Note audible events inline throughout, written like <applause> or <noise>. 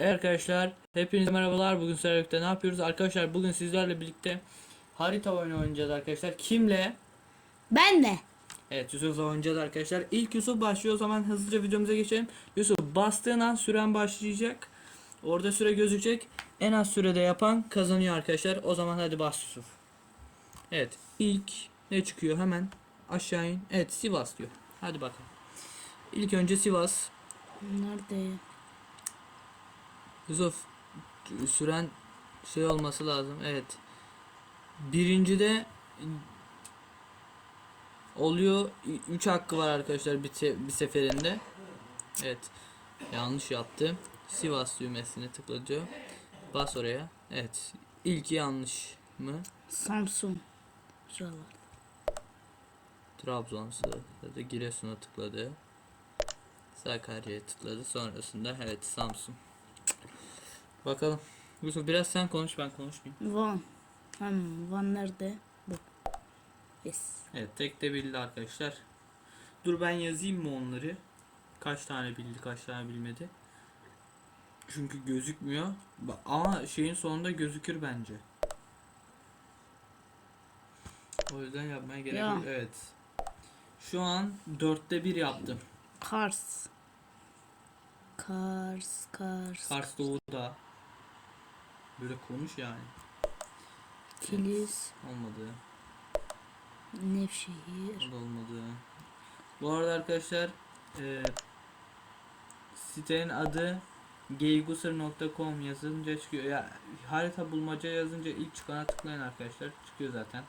Evet arkadaşlar hepinize merhabalar. Bugün sizlerle birlikte ne yapıyoruz? Arkadaşlar bugün sizlerle birlikte harita oyunu oynayacağız arkadaşlar. Kimle? Ben de. Evet Yusuf'la oynayacağız arkadaşlar. İlk Yusuf başlıyor. O zaman hızlıca videomuza geçelim. Yusuf bastığın an süren başlayacak. Orada süre gözükecek. En az sürede yapan kazanıyor arkadaşlar. O zaman hadi bas Yusuf. Evet ilk ne çıkıyor? Hemen aşağı in. Evet Sivas diyor. Hadi bakalım. İlk önce Sivas. Nerede? Yusuf süren şey olması lazım. Evet. Birincide oluyor 3 hakkı var arkadaşlar bir, se- bir seferinde. Evet. Yanlış yaptı. Sivas düğmesine tıkla diyor. Bas oraya. Evet. İlki yanlış mı? Samsun. Şuralar. Trabzon tıkladı. Giresun'a tıkladı. Sakarya'ya tıkladı. Sonrasında evet Samsun. Bakalım. Yusuf biraz sen konuş ben konuşmayayım. Van. Hmm, Van nerede? Bu. Yes. Evet tek de bildi arkadaşlar. Dur ben yazayım mı onları? Kaç tane bildi kaç tane bilmedi. Çünkü gözükmüyor. Ama şeyin sonunda gözükür bence. O yüzden yapmaya gerek Ya. yok. Evet. Şu an dörtte bir yaptım. Kars. Kars, Kars. Kars Doğu'da. Böyle konuş yani. Kilis. Olmadı. Nevşehir. O da olmadı. Bu arada arkadaşlar e, sitenin adı geygusur.com yazınca çıkıyor. Ya harita bulmaca yazınca ilk çıkana tıklayın arkadaşlar. Çıkıyor zaten.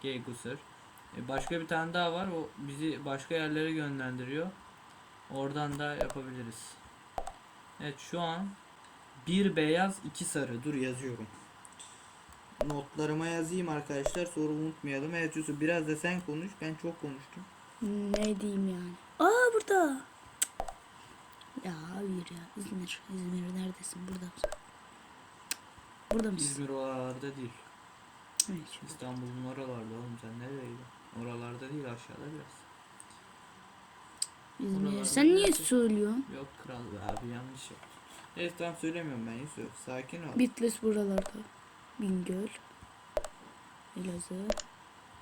Geygusur. E, başka bir tane daha var. O bizi başka yerlere yönlendiriyor. Oradan da yapabiliriz. Evet şu an bir beyaz iki sarı. Dur yazıyorum. Notlarıma yazayım arkadaşlar. Sonra unutmayalım. Evet Yusuf biraz da sen konuş. Ben çok konuştum. Ne diyeyim yani? Aa burada. Ya hayır ya. İzmir. İzmir neredesin? Burada mısın? Burada mısın? İzmir oralarda değil. Evet. İstanbul'un oralarda oğlum sen nereye gidiyorsun? Oralarda değil aşağıda biraz. İzmir. Buralarda Sen niye söylüyorsun? Yok kral abi yanlış yaptın. Evet tamam söylemiyorum ben Yusuf. Sakin ol. Bitlis buralarda. Bingöl. Elazığ.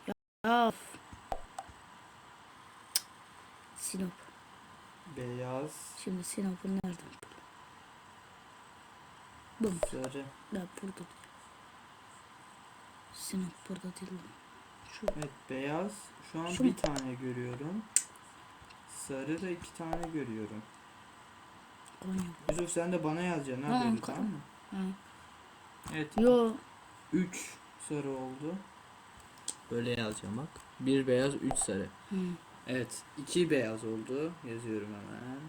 Ya. of. Sinop. Beyaz, Şimdi Sinop'u nereden buldum? Sarı. Ben burada. Sinop burada değil mi? Şu. Evet beyaz. Şu an Şu bir mu? tane görüyorum. Sarı da iki tane görüyorum. Konya. Yusuf sen de bana yazacaksın ha Tamam, böyle, tamam mı? Ha. Evet. Yo. 3 sarı oldu. Böyle yazacağım bak. Bir beyaz, üç sarı. Hı. Evet, iki beyaz oldu. Yazıyorum hemen.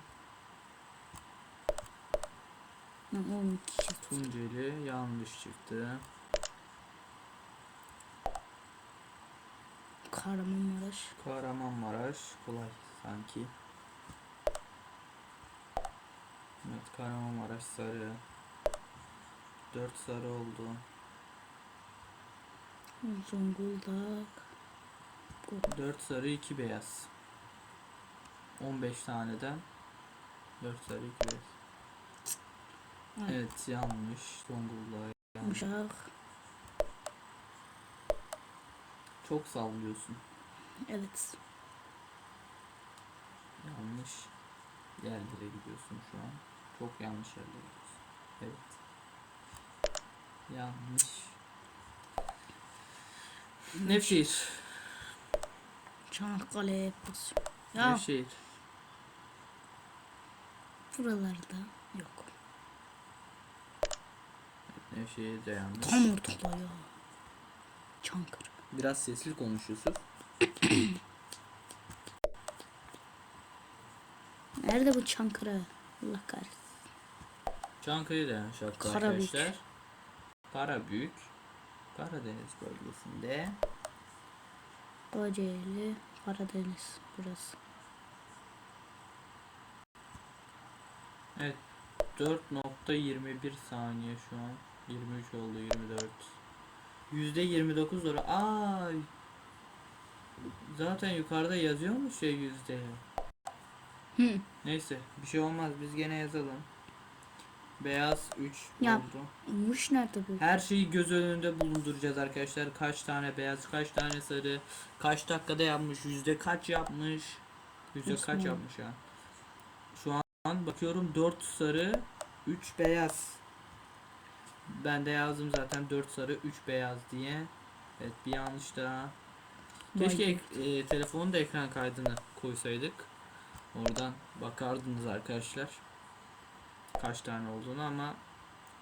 Ha, 12 kişi. Tunceli yanlış çıktı. Kahramanmaraş. Kahramanmaraş kolay sanki. Evet, Kahramanmaraş sarı. 4 sarı oldu. Zonguldak. 4 sarı, 2 beyaz. 15 taneden 4 sarı, 2 beyaz. Evet. Evet, yanlış. Zonguldak. yanlış. Uşak. Çok sallıyorsun. Evet. Yanlış yerlere gidiyorsun şu an. Çok yanlış yerlere gidiyorsun. Evet. Yanlış. Nevşehir. Çanakkale basıyor. Ya Nevşehir. buralarda yok. Nevşehir de yanlış. Tam ortada ya. Çankırı. Biraz sesli konuş Yusuf. Nerede bu Çankırı? Allah kahretsin. Çankaya'da yaptı Karabük. arkadaşlar. Karabük. Karadeniz bölgesinde. Kocaeli, Karadeniz burası. Evet. 4.21 saniye şu an. 23 oldu 24. Yüzde 29 doğru. Aa. Zaten yukarıda yazıyormuş ya yüzde. Hı. Neyse bir şey olmaz biz gene yazalım. Beyaz 3 Ya. oldu. Muş nerede bu? Her şeyi göz önünde bulunduracağız arkadaşlar. Kaç tane beyaz, kaç tane sarı, kaç dakikada yapmış, yüzde kaç yapmış, yüzde Nasıl kaç yapmış ya. Şu an bakıyorum 4 sarı, 3 beyaz. Ben de yazdım zaten 4 sarı, 3 beyaz diye. Evet bir yanlış daha. Keşke ek- e, telefonun da ekran kaydını koysaydık. Oradan bakardınız arkadaşlar. Kaç tane olduğunu ama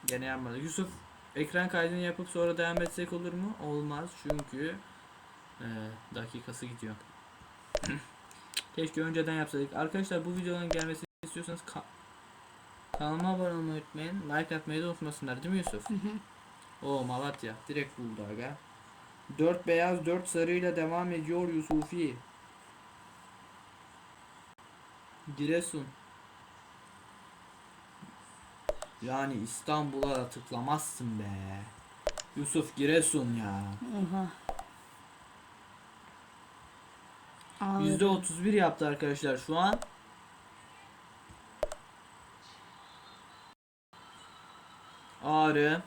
gene yapmadık. Yusuf ekran kaydını yapıp sonra devam etsek olur mu? Olmaz çünkü e, dakikası gidiyor. <clears throat> Keşke önceden yapsaydık. Arkadaşlar bu videonun gelmesini istiyorsanız ka- kanalıma abone olmayı unutmayın. Like atmayı da unutmasınlar değil mi Yusuf? Hı hı. O Malatya direkt buldu aga. 4 beyaz 4 sarıyla devam ediyor Yusufi. Giresun. Yani İstanbul'a da tıklamazsın be. Yusuf Giresun ya. Oha. Ağır. %31 yaptı arkadaşlar şu an. Ağrı.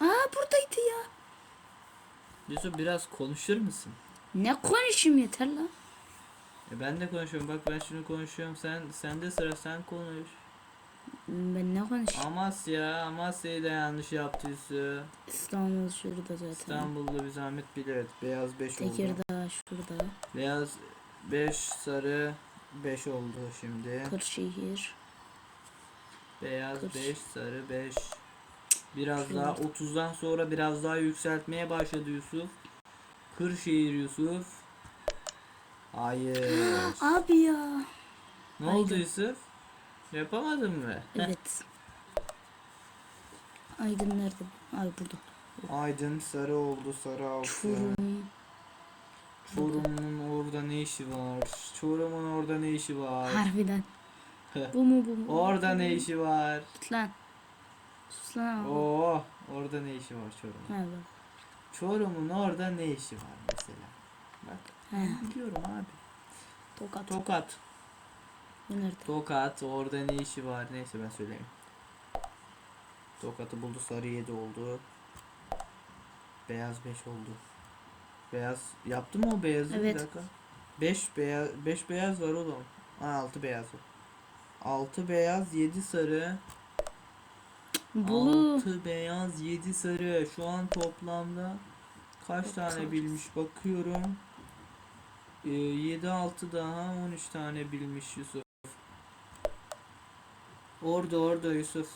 Aa buradaydı ya. Yusuf biraz konuşur musun? Ne konuşayım yeter lan. E ben de konuşuyorum. Bak ben şimdi konuşuyorum. Sen sende sıra sen konuş. Ben ne konuşayım? Amasya, Amasya'yı da yanlış yaptıysa. İstanbul şurada zaten. İstanbul'da bir zahmet bil evet. Beyaz 5 oldu. Tekirdağ şurada. Beyaz 5, sarı 5 oldu şimdi. Kırşehir. Beyaz Kırk. 5, sarı 5. Biraz Şurada. daha 30'dan sonra biraz daha yükseltmeye başladı Yusuf. Kırşehir Yusuf. Hayır. <gasps> Abi ya. ne oldu. Yusuf? Yapamadın mı? Evet. Aydın nerede? Ay burada. Aydın sarı oldu sarı altı. Çorum. Çorum'un orada ne işi var? Çorum'un orada ne işi var? Harbiden. bu mu bu mu? Orada ne işi var? Git lan. Sus lan. abi. Oo, orada ne işi var Çorum'un? Bak. Çorum'un orada ne işi var mesela? Bak He. biliyorum abi. Tokat. Tokat. Bu nerede? Tokat orada ne işi var? Neyse ben söyleyeyim. Tokat'ı buldu sarı 7 oldu. Beyaz 5 oldu. Beyaz yaptı mı o beyazı? Evet. Bir dakika. 5 beyaz 5 beyaz var oğlum. Ha 6 beyaz var. 6 beyaz 7 sarı. Bulu. 6 beyaz 7 sarı. Şu an toplamda kaç Çok tane bilmiş bakıyorum. Ee, 7 6 daha 13 tane bilmiş Yusuf. Orada orada Yusuf.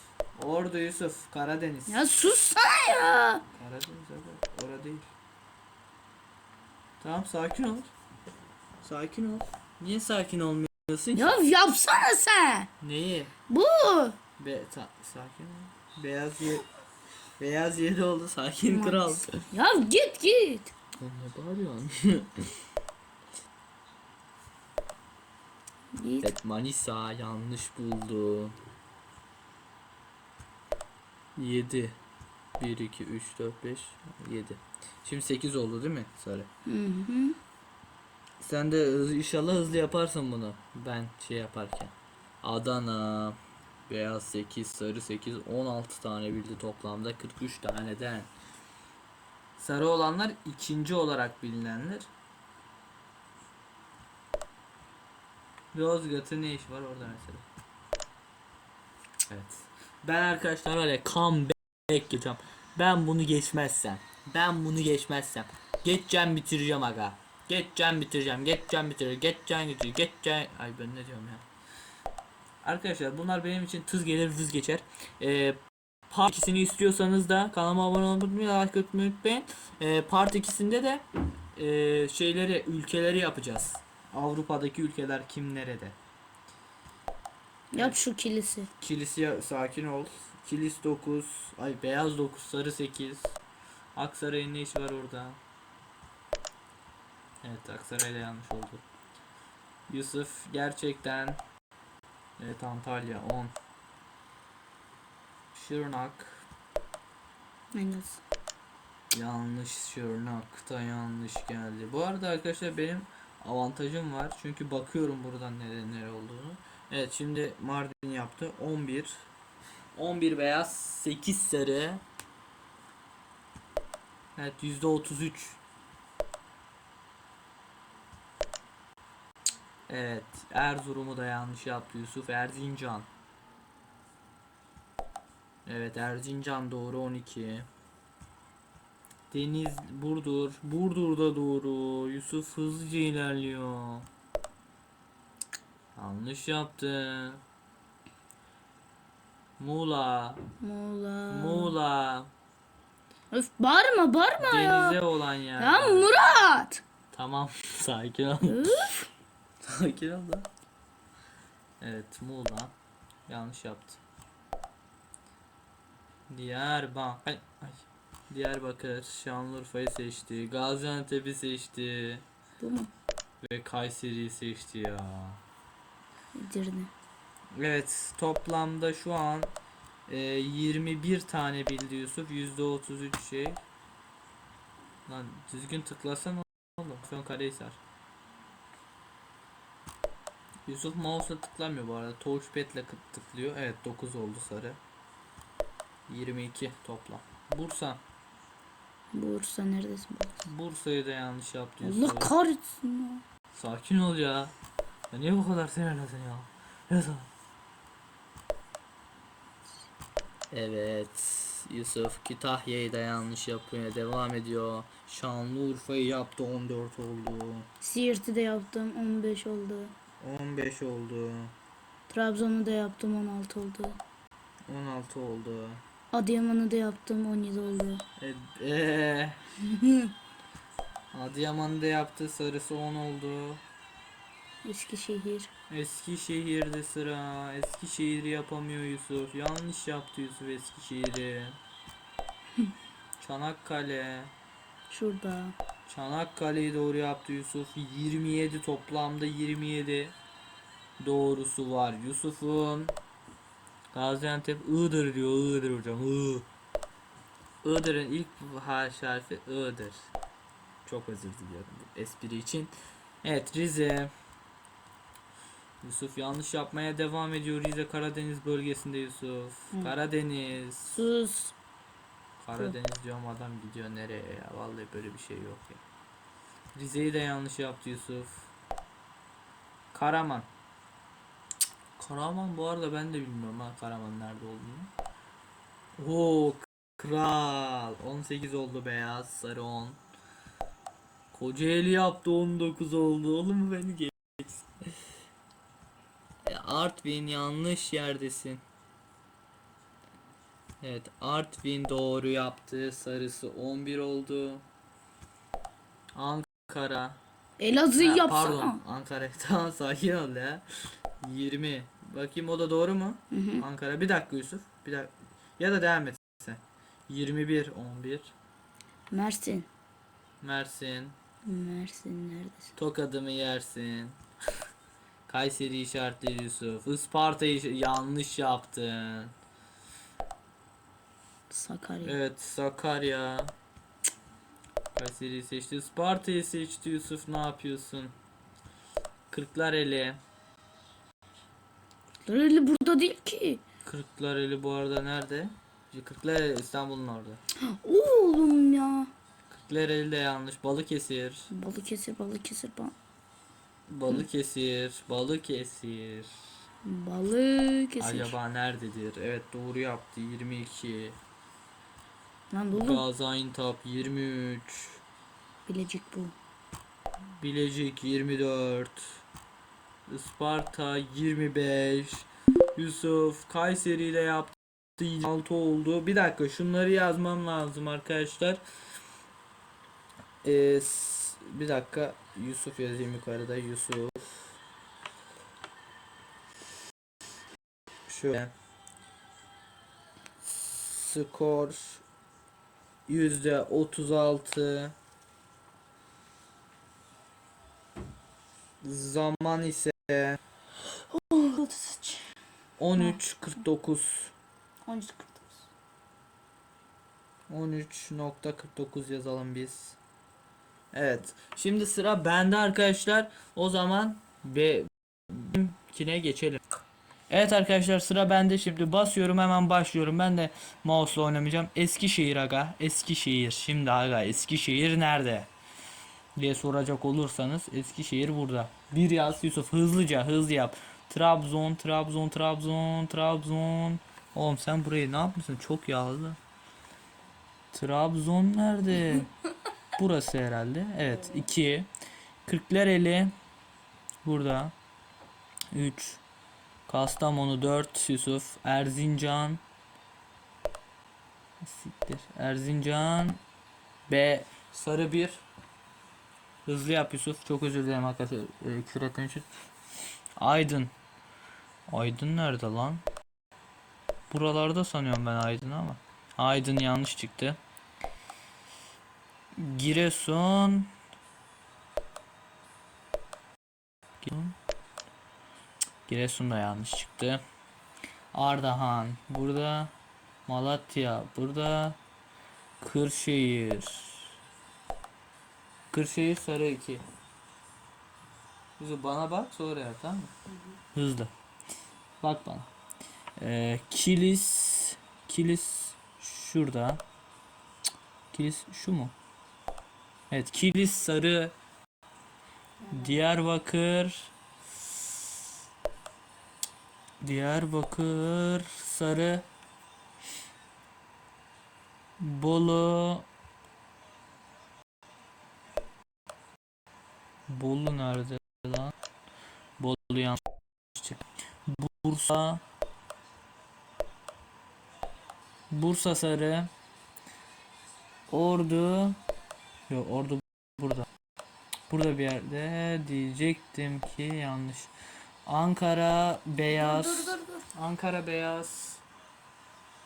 Orada Yusuf. Karadeniz. Ya sus sana ya. Karadeniz abi. Orada değil. Tamam sakin ol. Sakin ol. Niye sakin olmuyorsun? ki? Ya yapsana sen. Neyi? Bu. Be ta- sakin ol. Beyaz ye Beyaz yedi oldu sakin kral. Ya git git. Oğlum ne bağırıyorsun? Git. Manisa yanlış buldu. 7 1 2 3 4 5 7. Şimdi 8 oldu değil mi sarı? Hı hı. Sen de hız- inşallah hızlı yaparsın bunu. Ben şey yaparken. Adana beyaz 8 sarı 8 16 tane bildi toplamda 43 taneden. Sarı olanlar ikinci olarak bilinenler. Yozgat'ın ne iş var orada mesela? Evet. Ben arkadaşlar öyle comeback geçeceğim. Ben bunu geçmezsem. Ben bunu geçmezsem. Geçeceğim bitireceğim aga. Geçeceğim bitireceğim. Geçeceğim bitireceğim. Geçeceğim bitireceğim. Geçeceğim. Ay ben ne diyorum ya. Arkadaşlar bunlar benim için tız gelir vız geçer. Ee, part 2'sini istiyorsanız da kanalıma abone olmayı. Like atmayı unutmayın. Ee, part 2'sinde de ee, şeyleri ülkeleri yapacağız. Avrupa'daki ülkeler kim nerede? Yap şu kilisi. Kilis'e sakin ol. Kilis 9. Ay beyaz 9. Sarı 8. Aksaray'ın ne işi var orada? Evet Aksaray'da yanlış oldu. Yusuf gerçekten Evet Antalya 10. Şırnak az. yanlış Şırnak'ta yanlış geldi. Bu arada arkadaşlar benim avantajım var. Çünkü bakıyorum buradan nere nere olduğunu. Evet şimdi Mardin yaptı 11 11 beyaz, 8 sarı. Evet %33. Evet Erzurum'u da yanlış yaptı Yusuf Erzincan. Evet Erzincan doğru 12. Deniz Burdur. Burdur'da doğru. Yusuf hızlıca ilerliyor. Yanlış yaptı. Muğla. Muğla. Muğla. Öf bağırma bağırma ya. Denize olan yer. Ya Murat. Tamam <laughs> sakin ol. Üf. <laughs> sakin ol da. Evet Muğla. Yanlış yaptı. Diyarbakır. Ay, ay. Diyarbakır. Şanlıurfa'yı seçti. Gaziantep'i seçti. Bu mu? Ve Kayseri'yi seçti ya. Edirne. Evet toplamda şu an e, 21 tane bildi Yusuf. %33 şey. Lan düzgün tıklasan oğlum. An Karahisar. Yusuf mouse'la tıklamıyor bu arada. Touchpad'le tıklıyor. Evet 9 oldu sarı. 22 toplam. Bursa. Bursa neredesin Bursa? Bursa'yı da yanlış yaptı Allah Yusuf. kahretsin ya. Sakin ol ya. Ya niye bu kadar sinirlisin ya? Evet. Evet. Yusuf Kütahya'yı da yanlış yapmaya devam ediyor. Şanlıurfa'yı yaptı 14 oldu. Siirt'i de yaptım 15 oldu. 15 oldu. Trabzon'u da yaptım 16 oldu. 16 oldu. Adıyaman'ı da yaptım 17 oldu. <laughs> Ee. Adıyaman'da yaptı sarısı 10 oldu. Eskişehir. Eskişehir'de sıra. Eskişehir'i yapamıyor Yusuf. Yanlış yaptı Yusuf Eskişehir'i. Çanakkale. Şurada. Çanakkale'yi doğru yaptı Yusuf. 27 toplamda 27 doğrusu var. Yusuf'un Gaziantep Iğdır diyor. Iğdır hocam. I. Iğdır'ın ilk harf harfi Iğdır. Çok özür diliyorum espri için. Evet Rize. Yusuf yanlış yapmaya devam ediyor. Rize Karadeniz bölgesinde Yusuf. Hı. Karadeniz. Sus. Karadeniz diyorum adam gidiyor nereye ya vallahi böyle bir şey yok ya. Rize'yi de yanlış yaptı Yusuf. Karaman. Karaman bu arada ben de bilmiyorum ha Karaman nerede olduğunu. Oo kral 18 oldu beyaz sarı 10. Kocaeli yaptı 19 oldu oğlum beni geç. Artvin yanlış yerdesin. Evet Artvin doğru yaptı. Sarısı 11 oldu. Ankara. Elazığ Ha, yapsana. Pardon Ankara. <laughs> Tamam sakin ol ya. 20. Bakayım o da doğru mu? Hı hı. Ankara. Bir dakika Yusuf. Bir dakika. Ya da devam et sen. 21 11. Mersin. Mersin. Mersin neredesin? Tokadımı yersin. Kayseri işaretli Yusuf. Isparta'yı yanlış yaptın. Sakarya. Evet Sakarya. Kayseri'yi seçti. Isparta'yı seçti Yusuf ne yapıyorsun? Kırklareli. Öyle burada değil ki. Kırklareli bu arada nerede? Kırklareli İstanbul'un orada. Oğlum ya. Kırklareli de yanlış. Balıkesir. Balıkesir, Balıkesir, ba Balıkesir. Balıkesir. Balıkesir. Acaba nerededir? Evet doğru yaptı. 22. Lan oğlum. Gaziantep 23. Bilecik bu. Bilecik 24. Isparta 25. Yusuf Kayseri ile yaptı 6 oldu. Bir dakika şunları yazmam lazım arkadaşlar. Ee, s- bir dakika Yusuf yazayım yukarıda Yusuf. Şöyle. Skor yüzde 36 Zaman ise 13.49 13.49 yazalım biz. Evet. Şimdi sıra bende arkadaşlar. O zaman be kine geçelim. Evet arkadaşlar sıra bende. Şimdi basıyorum hemen başlıyorum. Ben de mouse'la oynamayacağım. Eskişehir aga Eskişehir. Şimdi aga Eskişehir nerede? diye soracak olursanız Eskişehir burada. Bir yaz Yusuf hızlıca hızlı yap. Trabzon Trabzon Trabzon Trabzon. Oğlum sen burayı ne yapmışsın? Çok yağlı. Trabzon nerede <laughs> burası herhalde. Evet 2 Kırklareli burada. 3 Kastamonu 4 Yusuf. Erzincan. Siktir. Erzincan. B. Sarı 1 Hızlı yap Yusuf. Çok özür dilerim arkadaşlar e, Aydın. Aydın nerede lan? Buralarda sanıyorum ben Aydın ama. Aydın yanlış çıktı Giresun Giresun da yanlış çıktı. Ardahan burada. Malatya burada. Kırşehir. Kırşehir sarı 2. Hızlı bana bak sonra yap tamam mı? Hızlı. Bak bana. Ee, kilis kilis şurada. Kilis şu mu? Evet kilis sarı. Diyarbakır. Diyarbakır sarı Bolu Bolu nerede lan? Bolu yanlış. Bursa Bursa sarı Ordu Yok Ordu burada. Burada bir yerde diyecektim ki yanlış. Ankara beyaz. Dur dur dur. Ankara beyaz.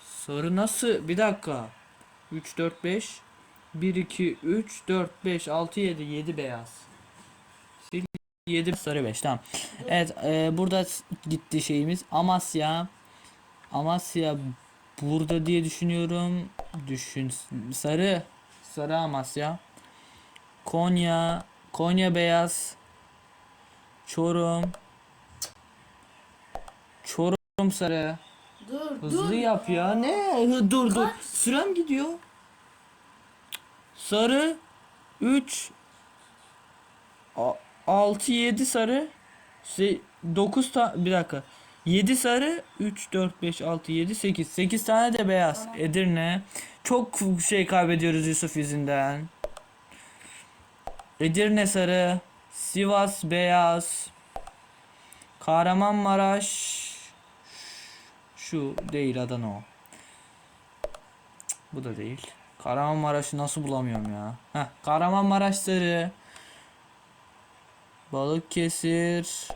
Sarı nasıl? Bir dakika. 3 4 5 1 2 3 4 5 6 7 7 beyaz. 7 sarı 5 tamam. Evet e, burada gitti şeyimiz. Amasya. Amasya burada diye düşünüyorum. Düşün. Sarı. Sarı Amasya. Konya. Konya beyaz. Çorum. Çorum sarı. Dur Hızlı dur. yap ya. Ne? Hı, Dur dur. Kaç? Sürem gidiyor. Sarı 3 6 7 sarı 9 ta bir dakika. 7 sarı 3 4 5 6 7 8 8 tane de beyaz. Edirne. Çok şey kaybediyoruz Yusuf yüzünden. Edirne sarı, Sivas beyaz, Kahramanmaraş şu değil Adana o. Bu da değil. Kahramanmaraş'ı nasıl bulamıyorum ya? Heh, Kahramanmaraş sarı. Balıkesir.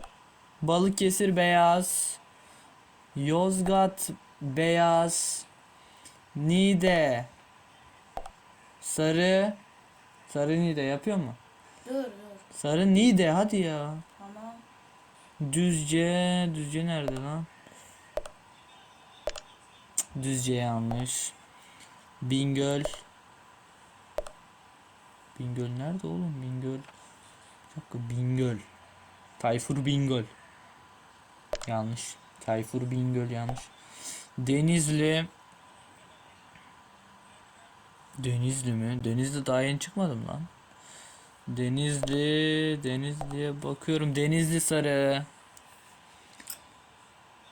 Balıkesir beyaz. Yozgat beyaz. Niğde. Sarı. Sarı Niğde yapıyor mu? Dur dur. Sarı Niğde hadi ya. Tamam. Düzce. Düzce nerede lan? Düzce yanlış. Bingöl. Bingöl nerede oğlum? Bingöl. Bir dakika Bingöl. Tayfur Bingöl. Yanlış. Tayfur Bingöl yanlış. Denizli. Denizli mi? Denizli daha yeni çıkmadım lan. Denizli, Denizli'ye bakıyorum. Denizli sarı.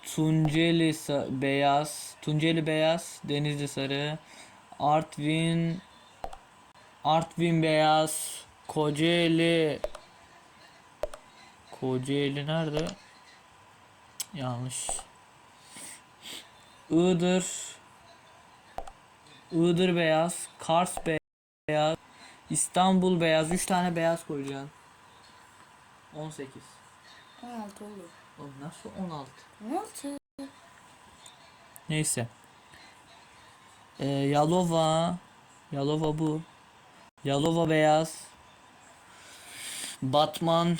Tunceli sa- beyaz, Tunceli beyaz, Denizli sarı. Artvin Artvin beyaz, Kocaeli Kocaeli nerede? Yanlış. Iğdır Iğdır beyaz, Kars beyaz, İstanbul beyaz. 3 tane beyaz koyacaksın. 18. 16 olur. Oğlum nasıl 16? 16. Neyse. Ee, Yalova. Yalova bu. Yalova beyaz. Batman.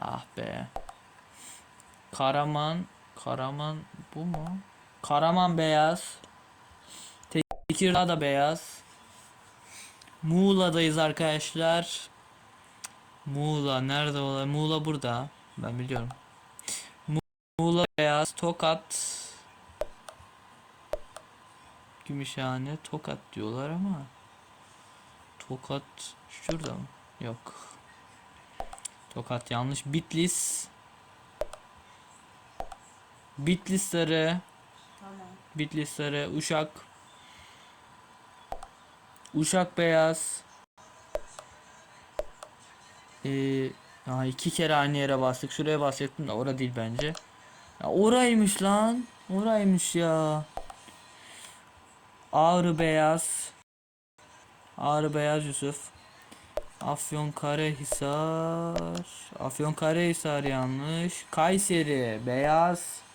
Ah be. Karaman. Karaman bu mu? Karaman beyaz. Tekirdağ da beyaz. Muğla'dayız arkadaşlar. Muğla nerede olay? Muğla burada. Ben biliyorum. Mu- Muğla beyaz Tokat Gümüşhane Tokat diyorlar ama Tokat şurada mı? Yok. Tokat yanlış. Bitlis Bitlis sarı Tamam. Bitlis sarı Uşak Uşak beyaz ee, ya iki kere aynı yere bastık. Şuraya basacaktım da ora değil bence. Ya oraymış lan. Oraymış ya. Ağrı beyaz. Ağrı beyaz Yusuf. Afyon Karahisar. Afyon Karahisar yanlış. Kayseri beyaz.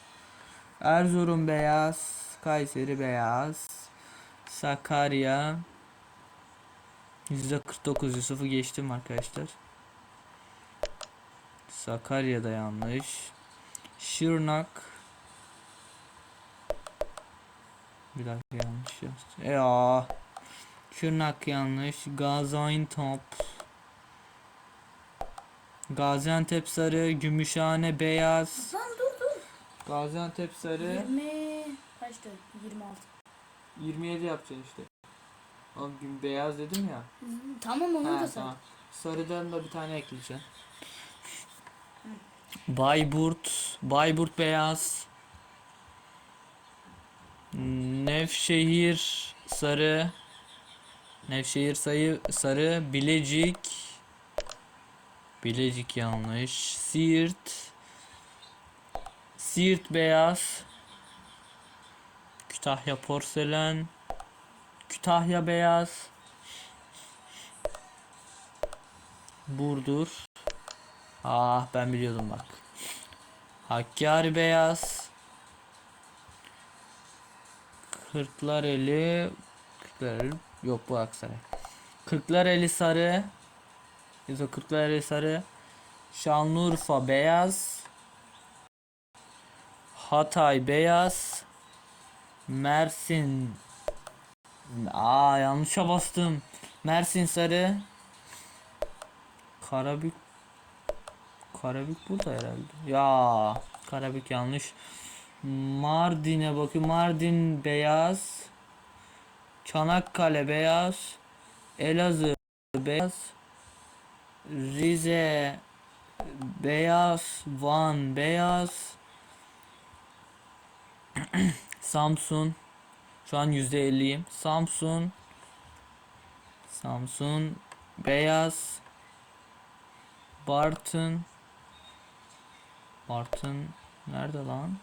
Erzurum beyaz. Kayseri beyaz. Sakarya. %49 Yusuf'u geçtim arkadaşlar. Sakarya'da yanlış. Şırnak. Bir dakika yanlış yazdım. Ya. Şırnak yanlış. Gaziantep. Gaziantep sarı, Gümüşhane beyaz. Gaziantep sarı 20 kaçtı? 26. 27 yapacaksın işte. Oğlum gün beyaz dedim ya. Tamam onu Ha, da say. tamam. Sarıdan da bir tane ekleyeceğim. Bayburt, Bayburt beyaz. Nevşehir sarı. Nevşehir sayı sarı, Bilecik. Bilecik yanlış. Siirt. Siirt beyaz. Kütahya porselen. Kütahya beyaz. Burdur. Ah ben biliyordum bak. Hakkari beyaz. Kırklareli. Kırklareli. Yok bu Aksaray. Kırklareli sarı. Kırklareli sarı. Şanlıurfa beyaz. Hatay beyaz. Mersin. Aa yanlışa bastım. Mersin sarı. Karabük Karabük burada herhalde. Ya Karabük yanlış. Mardin'e bakın. Mardin beyaz. Çanakkale beyaz. Elazığ beyaz. Rize beyaz. Van beyaz. <clears throat> Samsun. Şu an %50'yim. Samsun. Samsun beyaz. Bartın. Bartın nerede lan?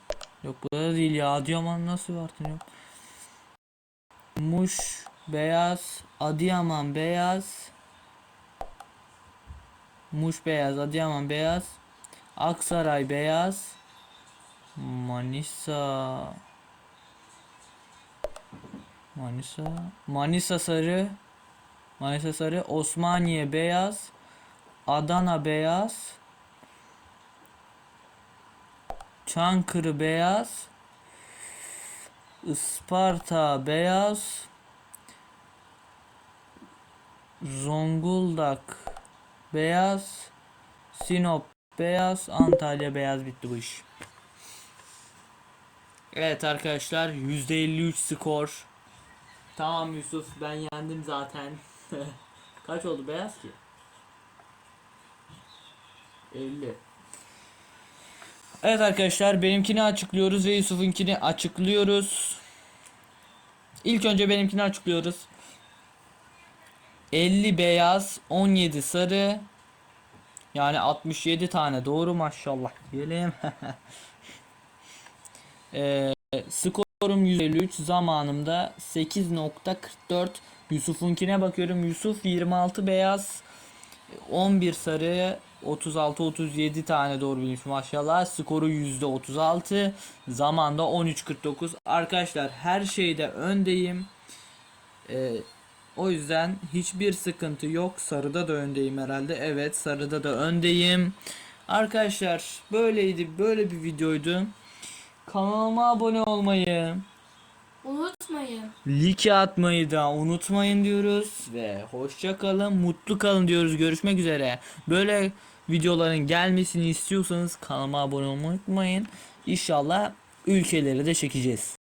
Yok burada değil ya. Adıyaman nasıl Bartın yok? Muş beyaz. Adıyaman beyaz. Muş beyaz. Adıyaman beyaz. Aksaray beyaz. Manisa. Manisa. Manisa sarı. Manisa sarı. Osmaniye beyaz. Adana beyaz. Çankırı beyaz. Isparta beyaz. Zonguldak beyaz. Sinop beyaz. Antalya beyaz bitti bu iş. Evet arkadaşlar %53 skor. Tamam Yusuf ben yendim zaten. <laughs> Kaç oldu beyaz ki? 50. Evet arkadaşlar benimkini açıklıyoruz ve Yusuf'unkini açıklıyoruz. İlk önce benimkini açıklıyoruz. 50 beyaz, 17 sarı. Yani 67 tane doğru maşallah diyelim. <laughs> Ee, skorum 153 zamanımda 8.44 Yusuf'unkine bakıyorum. Yusuf 26 beyaz 11 sarı 36 37 tane doğru bilmiş maşallah. Skoru %36 zamanda 13.49 arkadaşlar her şeyde öndeyim. Ee, o yüzden hiçbir sıkıntı yok. Sarıda da öndeyim herhalde. Evet sarıda da öndeyim. Arkadaşlar böyleydi. Böyle bir videoydu Kanalıma abone olmayı, Unutmayın. Like atmayı da unutmayın diyoruz ve hoşça kalın, mutlu kalın diyoruz. Görüşmek üzere. Böyle videoların gelmesini istiyorsanız kanalıma abone olmayı unutmayın. İnşallah ülkeleri de çekeceğiz.